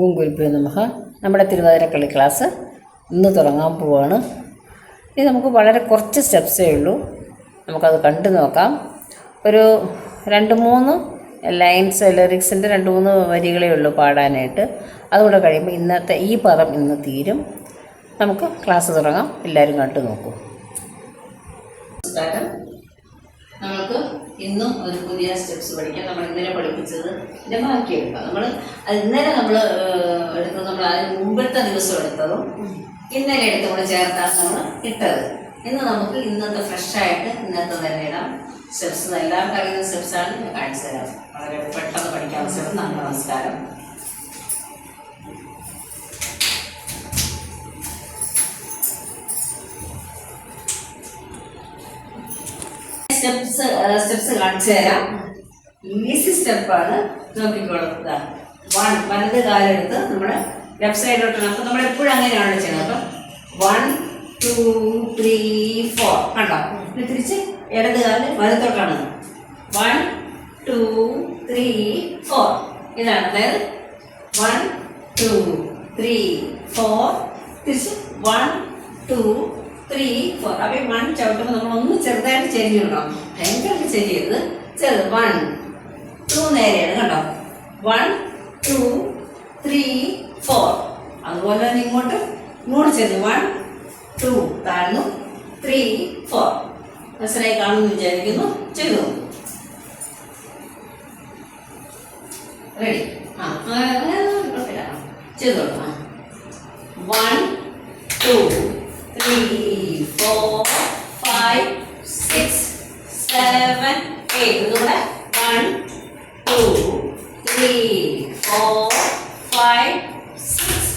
ഓം ഗുരുഭ്യോ നമഃ നമ്മുടെ തിരുവാതിരക്കളി ക്ലാസ് ഇന്ന് തുടങ്ങാൻ പോവാണ്. ഇത് നമുക്ക് വളരെ കുറച്ച് സ്റ്റെപ്സേ ഉള്ളൂ. നമുക്കത് കണ്ടു നോക്കാം. ഒരു രണ്ട് മൂന്ന് ലൈൻസ് ലിറിക്സിന്റെ രണ്ട് മൂന്ന് വരികളേ ഉള്ളൂ പാടാനായിട്ട്. അതുകൂടെ കഴിയുമ്പോൾ ഇന്നത്തെ ഈ പദം ഇന്ന് തീരും. നമുക്ക് ക്ലാസ് തുടങ്ങാം. എല്ലാവരും കണ്ടു നോക്കൂ. നമുക്ക് ഇന്നും ഒരു പുതിയ സ്റ്റെപ്സ് പഠിക്കാം നമ്മൾ ഇന്നലെ പഠിപ്പിച്ചത് ഇതിന്റെ ബാക്കി എടുക്കാം നമ്മൾ ഇന്നലെ നമ്മൾ എടുത്തത് നമ്മൾ അതിന് മുമ്പത്തെ ദിവസം എടുത്തതും ഇന്നലെ എടുത്ത് നമ്മൾ ചേർത്താണ് നമ്മൾ ഇട്ടത്. ഇന്ന് നമുക്ക് ഇന്നത്തെ ഫ്രഷ് ആയിട്ട് ഇന്നത്തെ തന്നെ ഇടാം. സ്റ്റെപ്സ് എല്ലാവർക്കും അറിയുന്ന സ്റ്റെപ്സാണ് കാണിച്ചു തരാം. വളരെ പെട്ടെന്ന് പഠിക്കാൻ സ്റ്റെപ്പ് നന്ദി നമസ്കാരം. സ്റ്റെപ്സ് സ്റ്റെപ്സ് കാണിച്ചു തരാം. ഈസി സ്റ്റെപ്പാണ് നോക്കിക്കൊള്ളുക വൺ വലത് കാലെടുത്ത് നമ്മുടെ ലെഫ്റ്റ് സൈഡിലോട്ടാണ് അപ്പം നമ്മൾ എപ്പോഴും അങ്ങനെയാണ് ചെയ്യുന്നത്. അപ്പം വൺ ടു ത്രീ ഫോർ കണ്ടോ? ഇത് തിരിച്ച് ഇടത് കാൽ വലത്തോട്ടാണ്. വൺ ടു ത്രീ ഫോർ ഇതാണ്. അതായത് വൺ ടു ത്രീ ഫോർ തിരിച്ച് വൺ ടു ത്രീ ഫോർ അപ്പൊ വൺ ചവിട്ടുമ്പോൾ നമ്മൾ ഒന്ന് ചെറുതായിട്ട് ചെരിഞ്ഞു വിടണം ഭയങ്കരമായിട്ട് ചെരിയരുത്. ചെറുത് വൺ ടു നേരെയാണ് കണ്ടോ? വൺ ടു ത്രീ ഫോർ അതുപോലെ തന്നെ ഇങ്ങോട്ട് ഇങ്ങോട്ട് ചെരിഞ്ഞു. വൺ ടു താഴ്ന്നു. ത്രീ ഫോർ മനസ്സിലായി കാണുമെന്ന് വിചാരിക്കുന്നു. ചെയ്തു റെഡി ആ ചെയ്തോളൂ one two three four five six seven eight ഇതുകൂടെ one two three four five six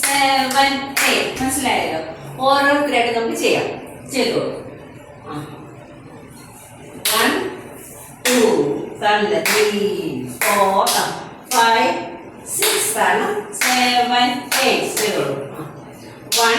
seven eight മനസ്സിലായല്ലോ ഓരോരുത്തരായിട്ട് നമുക്ക് ചെയ്യാം ചെയ്തോളൂ ആ വൺ ടു തള്ള ത്രീ ഫോർ ഫൈവ് സിക്സ് ആണ് സെവൻ എയ്റ്റ് ചെയ്തോളൂ വൺ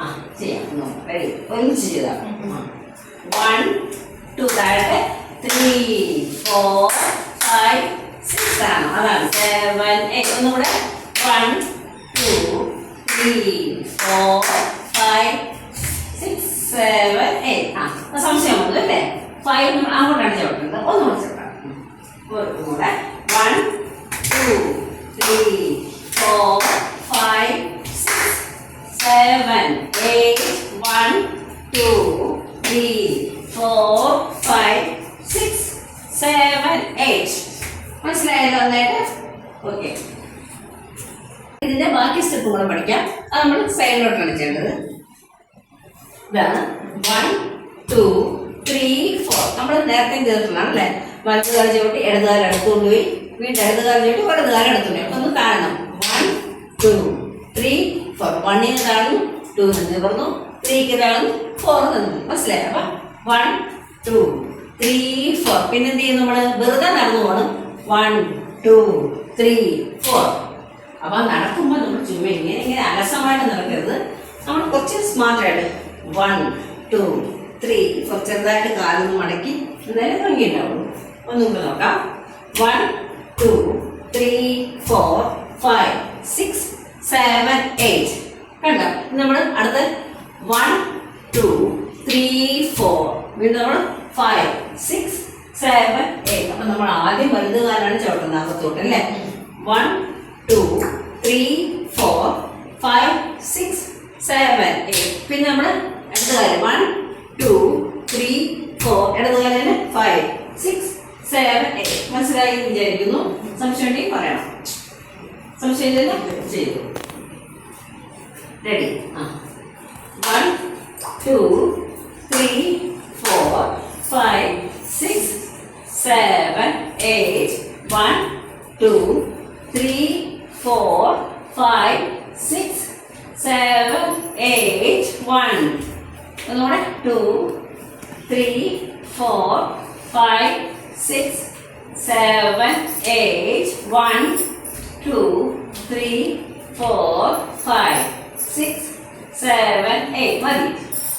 ആ ചെയ്യാം ഒന്ന് റെഡി ഒരുമിച്ച് ചെയ്താൽ വൺ ടു താഴെ ത്രീ ഫോർ ഫൈവ് സിക്സ് ആണ് അതാണ് സെവൻ എയ്റ്റ് ഒന്നുകൂടെ one two three four five six seven eight ആ അപ്പൊ സംശയം വന്നു അല്ലേ ഫൈവ് നമ്മൾ അങ്ങോട്ടാണ് ചവിട്ടുന്നത് ഒന്നുകൂടെ ചവിട്ടാം ഒന്നുകൂടെ one two three four five six seven eight one two three four five six seven eight മനസ്സിലായല്ലോ നന്നായിട്ട്? ഓക്കെ ഇതിന്റെ ബാക്കി സ്റ്റെപ്പ് കൂടെ പഠിക്കാം. അത് നമ്മൾ സൈഡിലോട്ടാണ് ചെയ്യേണ്ടത്. ഇതാണ് വൺ ടു ത്രീ ഫോർ നമ്മൾ നേരത്തെ ചെയ്തിട്ടുള്ളതാണ് അല്ലേ? വലത് കാലം ചവിട്ടി ഇടത് കാലം എടുത്തുകൊണ്ട് പോയി വീണ്ടും ഇടത് കാലം ചവിട്ടി വലത് കാലം എടുത്തുകൊണ്ട് ഒന്ന് കാണണം. വൺ ടു ത്രീ ഫോർ വണ്ണിന് താഴ്ന്നു ടൂന്ന് നിവർന്നു ത്രീക്ക് താഴ്ന്നു ഫോർ നിന്നു മനസ്സിലായി? അപ്പൊ വൺ ടു ത്രീ ഫോർ പിന്നെ എന്ത് ചെയ്യും നമ്മൾ? വെറുതെ നടന്നു പോകണം വൺ ടു ത്രീ ഫോർ അപ്പൊ നടക്കുമ്പോൾ നമ്മൾ ചുമ്മാ ഇങ്ങനെ ഇങ്ങനെ അലസമായിട്ട് നടക്കരുത്. നമ്മൾ കുറച്ച് സ്മാർട്ടായിട്ട് വൺ ടു ത്രീ ഫോർ ചെറുതായിട്ട് കാലൊന്ന് മടക്കി എന്തായാലും ഭംഗി ഉണ്ടാവുള്ളൂ ഒന്നും കൂടെ നോക്കാം. One two three four five six seven eight കണ്ടോ? നമ്മൾ അടുത്ത വൺ ടു ത്രീ ഫോർ വീണ്ടും നമ്മൾ ഫൈവ് സിക്സ് സെവൻ എയ്റ്റ് അപ്പൊ നമ്മൾ ആദ്യം വലുത് കാലാണ് ചവിട്ടുന്നത് അകത്തോട്ട് അല്ലേ? One two three four five six seven eight പിന്നെ നമ്മൾ അടുത്ത കാര്യം വൺ ടു ത്രീ ഫോർ ഇടത് കാലിന് ഫൈവ് സിക്സ് സെവൻ എയ്റ്റ് മനസ്സിലായി എന്ന് വിചാരിക്കുന്നു. സംശയം ഉണ്ടെങ്കിൽ പറയണം. സംശയം ചെയ്തു. റെഡി ആ. One two three four five six seven eight one two three four five six seven eight one ഒന്നുകൂടെ two three four five six seven eight one two three four five six seven eight മതി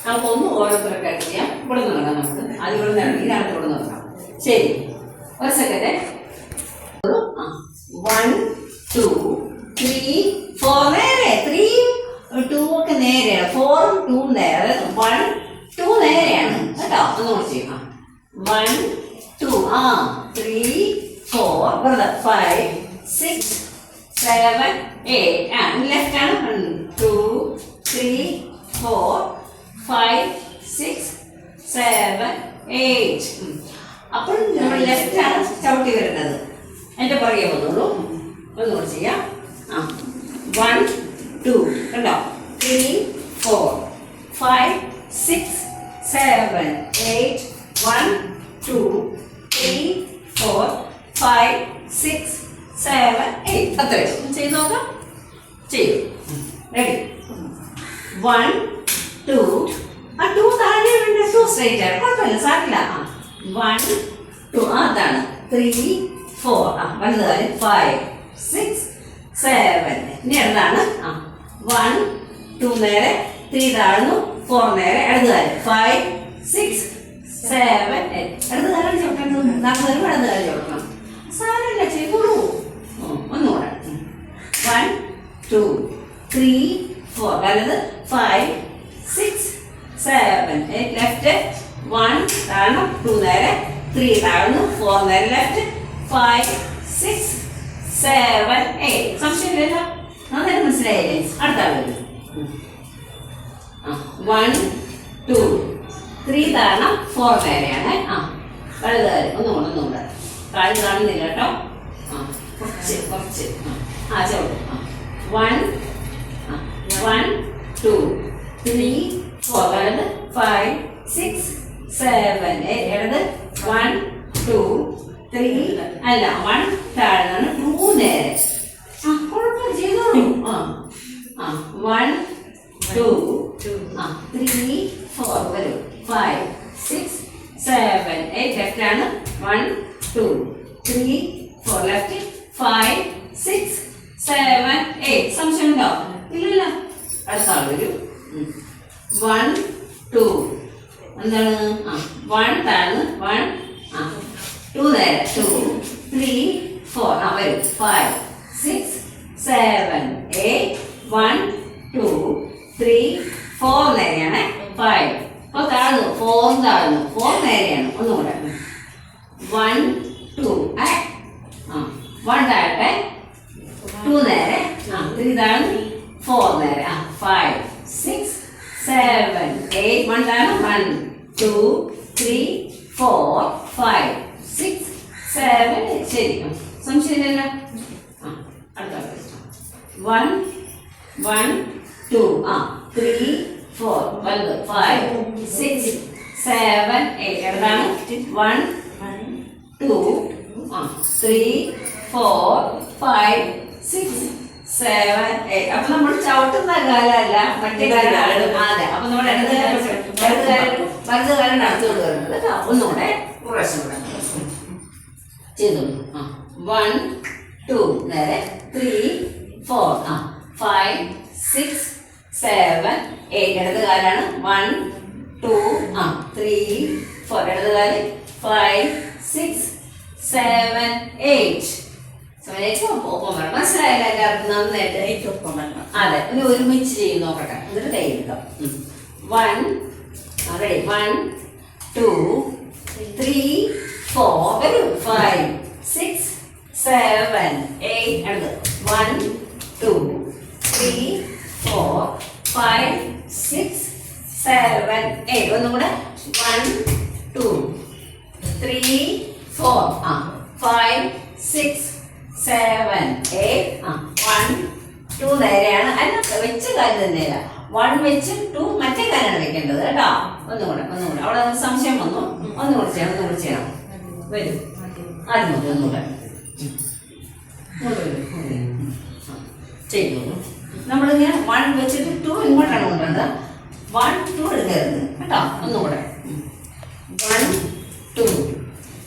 നമുക്ക് ഒന്ന് ഓരോരുത്തർക്കായിട്ട് ചെയ്യാം. ഇവിടെ നിന്ന് തുടങ്ങാം നമുക്ക്. ആദ്യം ഇവിടെ നിന്ന് ഇതാണ് ഇവിടെ നിന്ന് തുടങ്ങാം ശരി. ഒരു second one two three four നേരെ. ത്രീ ടു ഒക്കെ നേരെയാണ്. ഫോറും ടൂ നേരെ. വൺ ടു നേരെയാണ്. കേട്ടോ? ഒന്നുകൂടി ചെയ്യാം. വൺ ടു ആ. ത്രീ ഫോർ വെറുതെ ഫൈവ് സിക്സ് സെവൻ എയ്റ്റ് ആ. ലെഫ്റ്റ് ആണ്. Two three four five six seven eight അപ്പോൾ നമ്മൾ ലെഫ്റ്റ് ആണ് ചവിട്ടി വരുന്നത്. എന്റെ പുറകെ വന്നോളൂ. ഒന്നുകൂടി ചെയ്യാം. ആ. വൺ ടു കണ്ടോ? Three four five six seven eight one two three four five six seven eight അത്രയും ചെയ്ത് നോക്കാം. ചെയ്യും റെഡി വൺ ടു ആ ടു താഴെ വേണ്ട ടു സ്ട്രേറ്റ് ആണ്. കുഴപ്പമില്ല സാറില്ല ആ വൺ ടു ആ അതാണ്. ത്രീ ഫോർ ആ വലുത് കാര്യം ഫൈവ് സിക്സ് സെവൻ ഇനി അടുത്താണ് ആ വൺ ടു നേരെ. ത്രീ താഴ്ന്നു. ഫോർ നേരെ. ഇടത് കാര്യം ഫൈവ് സിക്സ് സെവൻ ഇടത് കാലം ചോട്ടണം നടന്നു വരുമ്പോൾ ഇടത് കാലം ചോട്ടണം സാരമില്ല ചെയ്തോളൂ. ഒന്നുകൂടെ. വൺ ടു ത്രീ ഫോർ വലത്. ഫൈവ് സെവൻ ലെഫ്റ്റ് വൺ താഴ്ന്നു ടു നേരെ ത്രീ താഴ്ന്നു ഫോർ നേരെ left five six seven eight സംശയമില്ലല്ലോ നന്നായിട്ട് മനസ്സിലായില്ലേ? അടുത്ത ആൾ വൺ ടു ത്രീ താഴണം ഫോർ നേരെയാണ്. ആ വലുത് കാര്യം ഒന്നുകൂടെ ഒന്നുകൂടെ താഴെ കാണുന്നില്ല കേട്ടോ. ആ കുറച്ച് കുറച്ച്. ആ ആ one one two three four വലത് ഫൈവ് സിക്സ് സെവൻ ഇടത് വൺ ടു ത്രീ അല്ല വൺ താഴ്ന്നാണ് ടു നേരെ. ആ കുഴപ്പം ചെയ്തോളൂ ആ ആ വൺ ടു ആ ത്രീ ഫോർ വരും. Five six seven eight left ആണ്. One two three four left five six seven eight സംശയമുണ്ടോ? ഇല്ലല്ലോ. അടുത്ത വരും. വൺ ടു എന്താണ്? ആ വൺ താഴ്ന്ന് വൺ ആ. ടു നേരെ ടു ത്രീ ഫോർ ആ വരും. Five six seven eight one two three four നേരെയാണ്. ഫൈവ് അപ്പോൾ താഴ്ന്നു. ഫോർ താഴ്ന്നു. ഫോർ നേരെയാണ്. ഒന്നുകൂടെ വൺ ടു ആ. വൺ താഴട്ടെ. ടു നേരെ. ആ. ത്രീ താഴ്ന്നു ഫോർ നേരെ. ആ. Five six seven eight one താഴ്ന്നു one two three four five six seven ശരി. സംശയമില്ലല്ലോ ആ അടുത്ത വൺ വൺ ടു ആ ത്രീ ഫോർ വലുത് ഫൈവ് സിക്സ് സെവൻ എയ്റ്റ് എവിടാണ് വൺ ടു ആ three four five six seven അപ്പൊ നമ്മൾ ചവിട്ടുന്ന കാലമല്ല മറ്റേ കാലാണ് അതെ അപ്പൊ നമ്മൾ ഇടത് ഇടത് കാലം വലത് കാലം നടത്തുകൊണ്ട് വരുന്നത് ഒന്നുകൂടെ പ്രാവശ്യം കൂടെ. ചെയ്തു. ആ. വൺ ടു നേരെ ത്രീ ഫോർ ആ. ഫൈവ് സിക്സ് സെവൻ എയ്റ്റ് ഇടത് കാലാണ് വൺ ടു ആ. ത്രീ ഫോർ ഇടത് കാൽ five six seven eight eight ഒപ്പം വരണം മനസ്സിലായില്ല എല്ലാവർക്കും? നന്നായിട്ട് ഒപ്പം വരണം അതെ ഇനി ഒരുമിച്ച് ചെയ്ത് നോക്കട്ടെ. എന്നിട്ട് കൈ എടുക്കാം. One ready one two three four വരൂ. Five six seven eight one two three four five six seven eight ഒന്നും കൂടെ. വൺ ടു ത്രീ ഫോർ ആ ഫൈവ് സിക്സ് സെവൻ എയ്റ്റ് ആ വൺ ടു നേരെയാണ്. അല്ല വെച്ച കാര്യം തന്നെയല്ല. വൺ വെച്ച് ടു മറ്റേ കാര്യമാണ് വെക്കേണ്ടത് കേട്ടോ. ഒന്നുകൂടെ ഒന്നുകൂടെ. അവിടെ സംശയം വന്നു. ഒന്നുകൂടെ ചെയ്യണം ഒന്നുകൂടെ ചെയ്യണം വരും. അത് നോക്കി ഒന്നുകൂടെ. ചെയ്തു നമ്മളിങ്ങനെ വൺ വെച്ചിട്ട് ടു ഇങ്ങോട്ടാണ് കൊണ്ടുവന്നത് വൺ ടു എടുക്കരുത് കേട്ടോ ഒന്നുകൂടെ. One two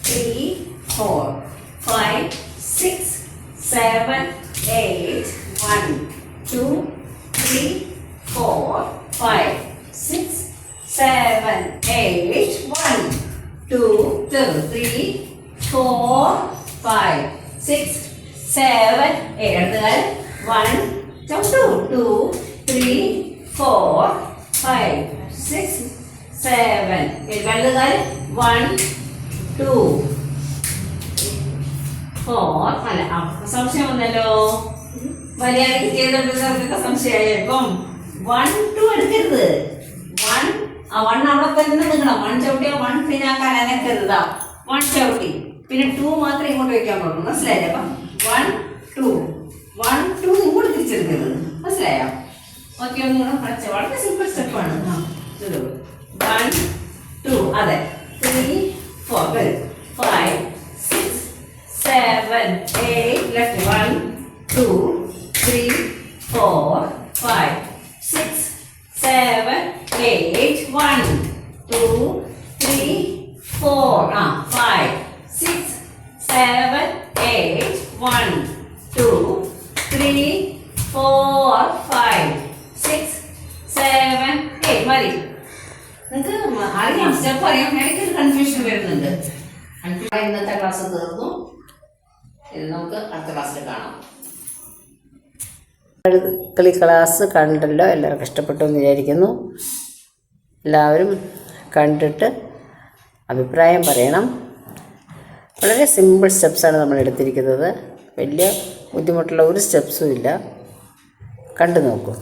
three four five seven eight one two three four five six seven eight one two three four five six seven എഴുതുകാർ one two two three four five six seven വലുതുകാർ one two four അല്ല സംശയം വന്നല്ലോ. മര്യാദയ്ക്ക് ചെയ്തോണ്ടിരുന്നവർക്കൊക്കെ സംശയമായി. ഇപ്പം one two എടുക്കരുത്. One one അവിടെ തന്നെ നിൽക്കണം. വൺ ചവിട്ടിയോ വൺ പിന്നാക്കാൻ അനക്കരുതാ വൺ ചവിട്ടി. പിന്നെ ടു മാത്രം ഇങ്ങോട്ട് വെക്കാൻ പാടുള്ളൂ മനസ്സിലായില്ലേ? അപ്പം വൺ ടു വൺ ടു ഇങ്ങോട്ട് തിരിച്ചെടുക്കരുത്. മനസ്സിലായോ? ഓക്കെ ഒന്നും കൂടെ പഠിച്ച. വളരെ സിമ്പിൾ സ്റ്റെപ്പാണ് വൺ ടു അതെ. Three four five seven, eight, left one, two, three, four, five, six, seven, eight, one, two, three, four, ah, നമുക്ക് അടുത്ത ക്ലാസ്സിൽ കാണാം. കളി ക്ലാസ് കണ്ടല്ലോ എല്ലാവർക്കും ഇഷ്ടപ്പെട്ടു എന്ന് വിചാരിക്കുന്നു. എല്ലാവരും കണ്ടിട്ട് അഭിപ്രായം പറയണം. വളരെ സിമ്പിൾ സ്റ്റെപ്സാണ് നമ്മൾ എടുത്തിരിക്കുന്നത്. വലിയ ബുദ്ധിമുട്ടുള്ള ഒരു സ്റ്റെപ്സും ഇല്ല. കണ്ടു നോക്കൂ.